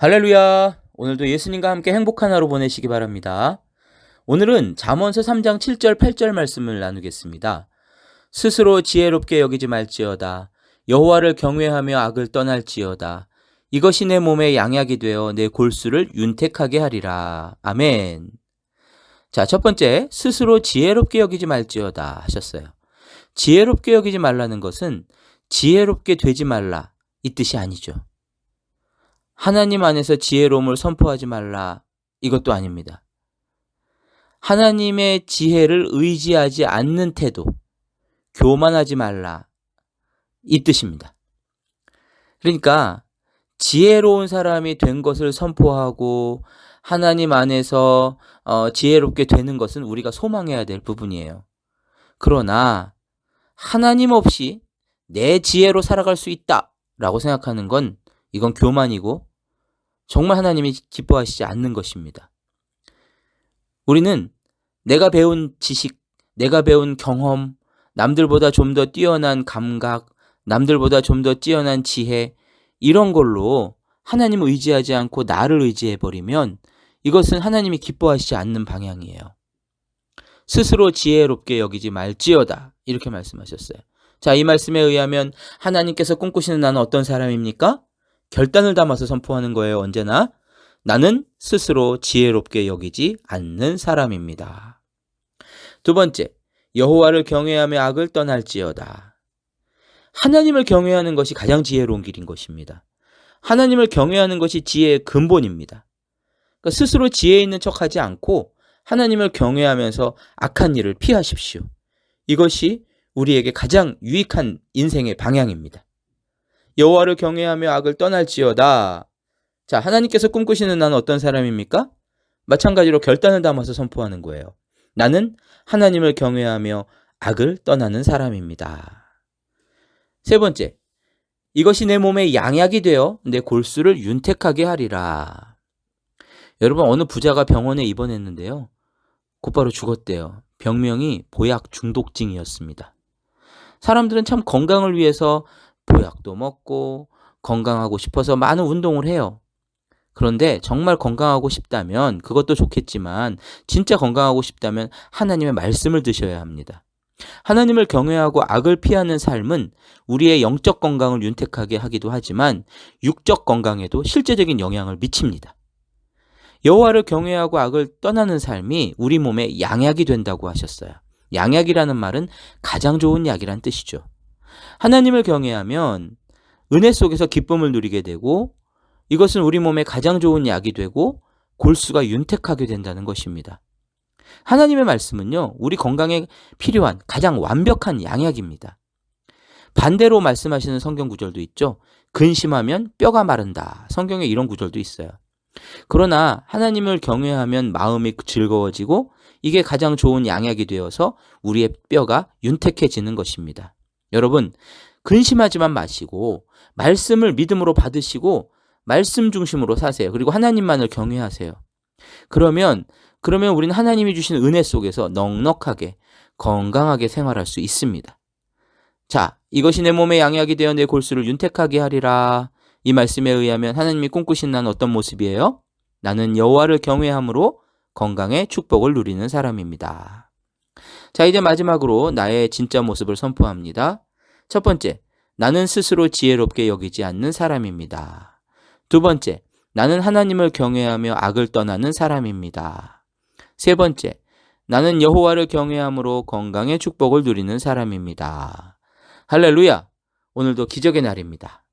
할렐루야! 오늘도 예수님과 함께 행복한 하루 보내시기 바랍니다. 오늘은 잠언서 3장 7절 8절 말씀을 나누겠습니다. 스스로 지혜롭게 여기지 말지어다. 여호와를 경외하며 악을 떠날지어다. 이것이 내 몸에 양약이 되어 내 골수를 윤택하게 하리라. 아멘. 자, 첫 번째, 스스로 지혜롭게 여기지 말지어다 하셨어요. 지혜롭게 여기지 말라는 것은 지혜롭게 되지 말라 이 뜻이 아니죠. 하나님 안에서 지혜로움을 선포하지 말라. 이것도 아닙니다. 하나님의 지혜를 의지하지 않는 태도, 교만하지 말라. 이 뜻입니다. 그러니까 지혜로운 사람이 된 것을 선포하고 하나님 안에서 어, 지혜롭게 되는 것은 우리가 소망해야 될 부분이에요. 그러나 하나님 없이 내 지혜로 살아갈 수 있다라고 생각하는 건 이건 교만이고 정말 하나님이 기뻐하시지 않는 것입니다. 우리는 내가 배운 지식, 내가 배운 경험, 남들보다 좀 더 뛰어난 감각, 남들보다 좀 더 뛰어난 지혜, 이런 걸로 하나님을 의지하지 않고 나를 의지해버리면 이것은 하나님이 기뻐하시지 않는 방향이에요. 스스로 지혜롭게 여기지 말지어다. 이렇게 말씀하셨어요. 자, 이 말씀에 의하면 하나님께서 꿈꾸시는 나는 어떤 사람입니까? 결단을 담아서 선포하는 거예요, 언제나. 나는 스스로 지혜롭게 여기지 않는 사람입니다. 두 번째, 여호와를 경외하며 악을 떠날지어다. 하나님을 경외하는 것이 가장 지혜로운 길인 것입니다. 하나님을 경외하는 것이 지혜의 근본입니다. 그러니까 스스로 지혜 있는 척하지 않고 하나님을 경외하면서 악한 일을 피하십시오. 이것이 우리에게 가장 유익한 인생의 방향입니다. 여호와를 경외하며 악을 떠날지어다. 자, 하나님께서 꿈꾸시는 나는 어떤 사람입니까? 마찬가지로 결단을 담아서 선포하는 거예요. 나는 하나님을 경외하며 악을 떠나는 사람입니다. 세 번째, 이것이 내 몸에 양약이 되어 내 골수를 윤택하게 하리라. 여러분, 어느 부자가 병원에 입원했는데요. 곧바로 죽었대요. 병명이 보약 중독증이었습니다. 사람들은 참 건강을 위해서 보약도 먹고 건강하고 싶어서 많은 운동을 해요. 그런데 정말 건강하고 싶다면 그것도 좋겠지만 진짜 건강하고 싶다면 하나님의 말씀을 드셔야 합니다. 하나님을 경외하고 악을 피하는 삶은 우리의 영적 건강을 윤택하게 하기도 하지만 육적 건강에도 실제적인 영향을 미칩니다. 여호와를 경외하고 악을 떠나는 삶이 우리 몸에 양약이 된다고 하셨어요. 양약이라는 말은 가장 좋은 약이란 뜻이죠. 하나님을 경외하면 은혜 속에서 기쁨을 누리게 되고 이것은 우리 몸에 가장 좋은 약이 되고 골수가 윤택하게 된다는 것입니다. 하나님의 말씀은요, 우리 건강에 필요한 가장 완벽한 양약입니다. 반대로 말씀하시는 성경 구절도 있죠. 근심하면 뼈가 마른다. 성경에 이런 구절도 있어요. 그러나 하나님을 경외하면 마음이 즐거워지고 이게 가장 좋은 양약이 되어서 우리의 뼈가 윤택해지는 것입니다. 여러분, 근심하지만 마시고 말씀을 믿음으로 받으시고 말씀 중심으로 사세요. 그리고 하나님만을 경외하세요. 그러면 그러면 우리는 하나님이 주신 은혜 속에서 넉넉하게 건강하게 생활할 수 있습니다. 자, 이것이 내 몸에 양약이 되어 내 골수를 윤택하게 하리라. 이 말씀에 의하면 하나님이 꿈꾸신 나는 어떤 모습이에요? 나는 여호와를 경외함으로 건강의 축복을 누리는 사람입니다. 자, 이제 마지막으로 나의 진짜 모습을 선포합니다. 첫 번째, 나는 스스로 지혜롭게 여기지 않는 사람입니다. 두 번째, 나는 하나님을 경외하며 악을 떠나는 사람입니다. 세 번째, 나는 여호와를 경외함으로 건강의 축복을 누리는 사람입니다. 할렐루야! 오늘도 기적의 날입니다.